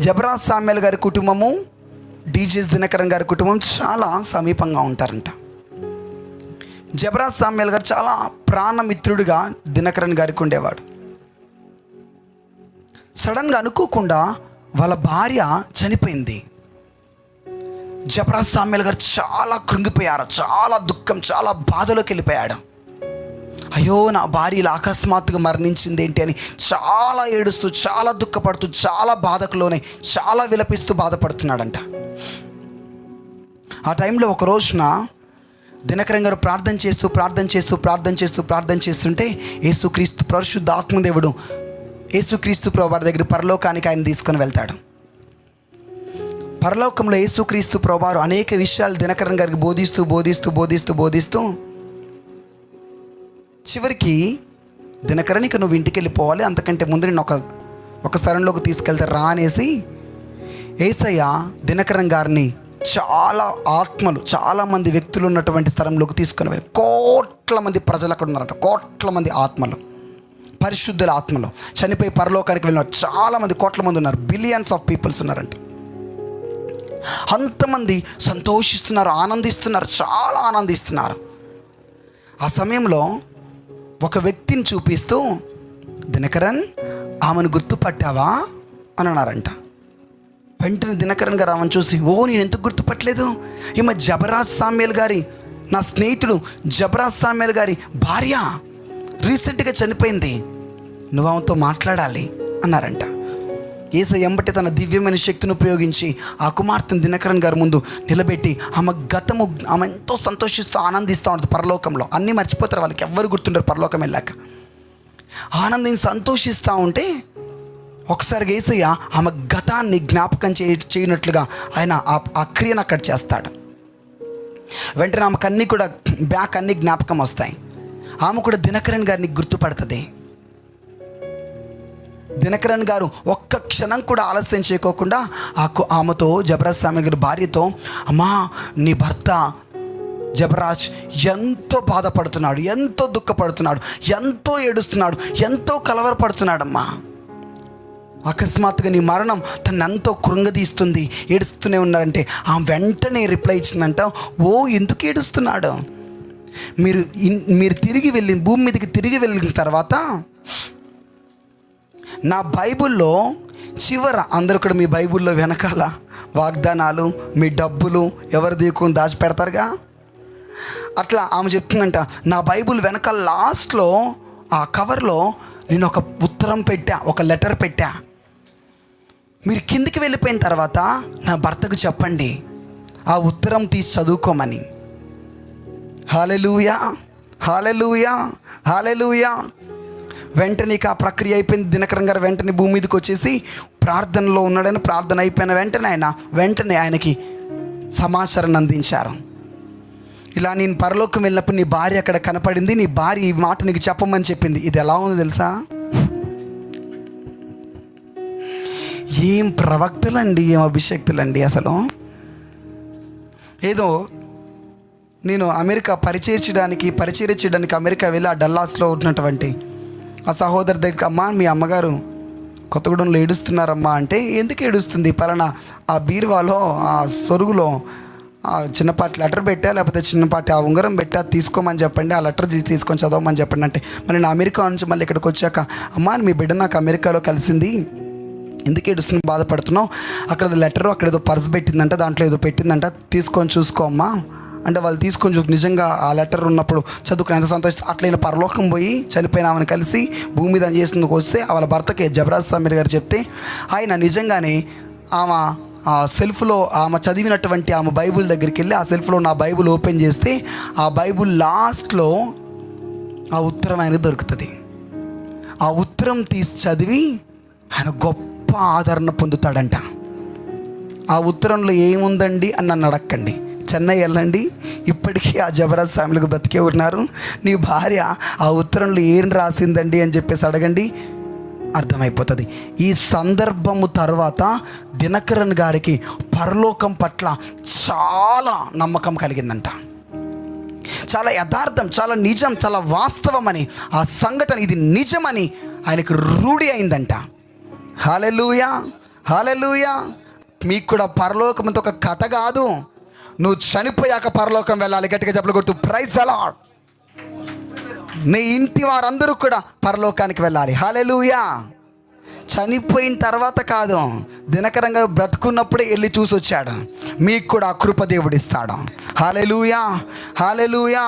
Jabaraj Samuel గారి కుటుంబము DGS Dinakaran గారి కుటుంబం చాలా సమీపంగా ఉంటారంట. జబరాజ్ సామ్యాల్ గారు చాలా ప్రాణమిత్రుడిగా దినకరన్ గారికి ఉండేవాడు. సడన్గా అనుకోకుండా వాళ్ళ భార్య చనిపోయింది. జబరాజ్ సామ్యాల్ గారు చాలా కృంగిపోయారు చాలా దుఃఖం చాలా బాధలోకి వెళ్ళిపోయాడు. అయ్యో నా భార్య ఇలా అకస్మాత్తుగా మరణించింది ఏంటి అని చాలా ఏడుస్తూ చాలా దుఃఖపడుతూ చాలా బాధకులోనే చాలా విలపిస్తూ బాధపడుతున్నాడంట. ఆ టైంలో ఒక రోజున దినకరం గారు ప్రార్థన చేస్తూ ప్రార్థన చేస్తూ ప్రార్థన చేస్తూ ప్రార్థన చేస్తుంటే యేసుక్రీస్తు పరిశుద్ధ ఆత్మదేవుడు యేసుక్రీస్తు ప్రభు వారి దగ్గర పరలోకానికి ఆయన తీసుకొని వెళ్తాడు. పరలోకంలో యేసుక్రీస్తు ప్రభువారు అనేక విషయాలు దినకరం గారికి బోధిస్తూ బోధిస్తూ బోధిస్తూ బోధిస్తూ చివరికి దినకరనిక నువ్వు ఇంటికి వెళ్ళిపోవాలి అంతకంటే ముందు నేను ఒక ఒక స్థలంలోకి తీసుకెళ్తే రా అనేసి ఏసయ్య దినకరణ్ గారిని చాలా ఆత్మలు చాలామంది వ్యక్తులు ఉన్నటువంటి స్థలంలోకి తీసుకుని వెళ్ళి కోట్ల మంది ప్రజలు అక్కడ ఉన్నారంట. కోట్ల మంది ఆత్మలు. పరిశుద్ధుల ఆత్మలు. చనిపోయి పరలోకానికి వెళ్ళిన చాలామంది కోట్ల మంది ఉన్నారు. బిలియన్స్ ఆఫ్ పీపుల్స్ ఉన్నారంట. అంతమంది సంతోషిస్తున్నారు ఆనందిస్తున్నారు చాలా ఆనందిస్తున్నారు. ఆ సమయంలో ఒక వ్యక్తిని చూపిస్తూ దినకరన్ ఆమెను గుర్తుపట్టావా? అని అన్నారంట. వెంటనే దినకరన్ గారు ఆమెను చూసి ఓ నేను ఎందుకు గుర్తుపట్టలేదు? ఈమె జబరాజ్ సామ్యాల్ గారి నా స్నేహితుడు జబరాజ్ సామ్యాల్ గారి భార్య రీసెంట్గా చనిపోయింది. నువ్వు ఆమెతో మాట్లాడాలి అన్నారంట. ఏస ఎంబటి తన దివ్యమైన శక్తిని ఉపయోగించి ఆ కుమార్తెను దినకరన్ గారి ముందు నిలబెట్టి ఆమె గతము ఆమె ఎంతో సంతోషిస్తూ ఆనందిస్తూ ఉంటుంది పరలోకంలో. అన్నీ మర్చిపోతారు వాళ్ళకి ఎవ్వరు గుర్తుండరు పరలోకం వెళ్ళాక. ఆనందించి సంతోషిస్తూ ఉంటే ఒకసారి ఏసయ్య ఆమె గతాన్ని జ్ఞాపకం చే చేయనట్లుగా ఆయన ఆ- ఆ క్రియను అక్కడ చేస్తాడు. వెంటనే ఆమెకు అన్నీ కూడా బ్యాక్ అన్ని జ్ఞాపకం వస్తాయి. ఆమె కూడా దినకరన్ గారిని గుర్తుపడుతుంది. దినకరణ్ గారు ఒక్క క్షణం కూడా ఆలస్యం చేయకోకుండా ఆ ఆమెతో జబరాజ్ స్వామి గారి భార్యతో అమ్మా నీ భర్త జబరాజ్ ఎంతో బాధపడుతున్నాడు ఎంతో దుఃఖపడుతున్నాడు ఎంతో ఏడుస్తున్నాడు ఎంతో కలవరపడుతున్నాడమ్మా. అకస్మాత్తుగా నీ మరణం తను ఎంతో కృంగదీస్తుంది ఏడుస్తూనే ఉన్నారంటే ఆ వెంటనే రిప్లై ఇచ్చిందంట ఓ ఎందుకు ఏడుస్తున్నాడు? మీరు మీరు తిరిగి వెళ్ళి భూమి మీదకి తిరిగి వెళ్ళిన తర్వాత నా బైబిల్లో చివర అందరూ కూడా మీ బైబిల్లో వెనకాల వాగ్దానాలు మీ డబ్బులు ఎవరు దీకుని దాచిపెడతారుగా? అట్లా ఆమె చెప్తుందంట నా బైబిల్ వెనకాల లాస్ట్లో ఆ కవర్లో నేను ఒక ఉత్తరం పెట్టా ఒక లెటర్ పెట్టా. మీరు కిందికి వెళ్ళిపోయిన తర్వాత నా భర్తకు చెప్పండి ఆ ఉత్తరం తీసి చదువుకోమని. Hallelujah hallelujah hallelujah. వెంటనే ఇక ఆ ప్రక్రియ అయిపోయింది. దినకరం గారు వెంటనే భూమి మీదకి వచ్చేసి ప్రార్థనలో ఉన్నాడని ప్రార్థన అయిపోయిన వెంటనే ఆయన వెంటనే ఆయనకి సమాచారాన్ని అందించారు. ఇలా నేను పరలోకం వెళ్ళినప్పుడు నీ భార్య అక్కడ కనపడింది. నీ భార్య ఈ మాట నీకు చెప్పమని చెప్పింది. ఇది ఎలా ఉంది తెలుసా? ఏం ప్రవక్తలండి ఏం అభిషక్తులండి అసలు? ఏదో నేను అమెరికా పరిచయించడానికి పరిచయం చేయడానికి అమెరికా వెళ్ళి ఆ డల్లాస్లో ఉన్నటువంటి ఆ సహోదరి దగ్గర అమ్మా మీ అమ్మగారు కొత్తగూడెంలో ఏడుస్తున్నారమ్మా. అంటే ఎందుకు ఏడుస్తుంది? పలానా ఆ బీరువాలో ఆ సొరుగులో ఆ చిన్నపాటి లెటర్ పెట్టా? లేకపోతే చిన్నపాటి ఆ ఉంగరం పెట్టా? తీసుకోమని చెప్పండి. ఆ లెటర్ తీసుకొని చదవమని చెప్పండి. అంటే మళ్ళీ నేను అమెరికా నుంచి మళ్ళీ ఇక్కడికి వచ్చాక అమ్మా మీ బిడ్డ నాకు అమెరికాలో కలిసింది. ఎందుకు ఏడుస్తున్నావు బాధపడుతున్నావు? అక్కడ లెటర్ అక్కడ ఏదో పర్స్ పెట్టిందంట దాంట్లో ఏదో పెట్టిందంట. తీసుకొని చూసుకో అమ్మా. అంటే వాళ్ళు తీసుకొని చూ నిజంగా ఆ లెటర్ ఉన్నప్పుడు చదువుకుని ఎంత సంతోషం అట్లయిన పరలోకం పోయి చనిపోయిన ఆమెను కలిసి భూమి మీద చేసినందుకు వస్తే వాళ్ళ భర్తకి జబరాజ్ సమీర్ గారు చెప్తే ఆయన నిజంగానే ఆమె ఆ సెల్ఫ్లో ఆమె చదివినటువంటి ఆమె బైబుల్ దగ్గరికి వెళ్ళి ఆ సెల్ఫ్లో నా బైబుల్ ఓపెన్ చేస్తే ఆ బైబుల్ లాస్ట్లో ఆ ఉత్తరం ఆయనకు దొరుకుతుంది. ఆ ఉత్తరం తీసి చదివి ఆయన గొప్ప ఆదరణ పొందుతాడంట. ఆ ఉత్తరంలో ఏముందండి అని నన్ను అడక్కండి. చెన్నై వెళ్ళండి. ఇప్పటికీ ఆ జబరాజ్ ఫ్యామిలీకి బతికే ఉన్నారు. నీ భార్య ఆ ఉత్తరంలో ఏం రాసిందండి అని చెప్పేసి అడగండి. అర్థమైపోతుంది. ఈ సందర్భము తర్వాత దినకరన్ గారికి పరలోకం పట్ల చాలా నమ్మకం కలిగిందంట. చాలా యథార్థం చాలా నిజం చాలా వాస్తవమని ఆ సంఘటన ఇది నిజమని ఆయనకు రూఢి అయిందంట. Hallelujah hallelujah. మీకు కూడా పరలోకం ఒక కథ కాదు. నువ్వు చనిపోయాక పరలోకం వెళ్ళాలి. గట్టిగా చెప్పలు కొడుతూ ప్రైజ్ అలా నీ ఇంటి వారందరూ కూడా పరలోకానికి వెళ్ళాలి. హాలెలుయా చనిపోయిన తర్వాత కాదు దినకరంగా బ్రతుకున్నప్పుడే వెళ్ళి చూసి వచ్చాడు. మీకు కూడా ఆ కృప దేవుడిస్తాడు హాలెలుయా హాలెలూయా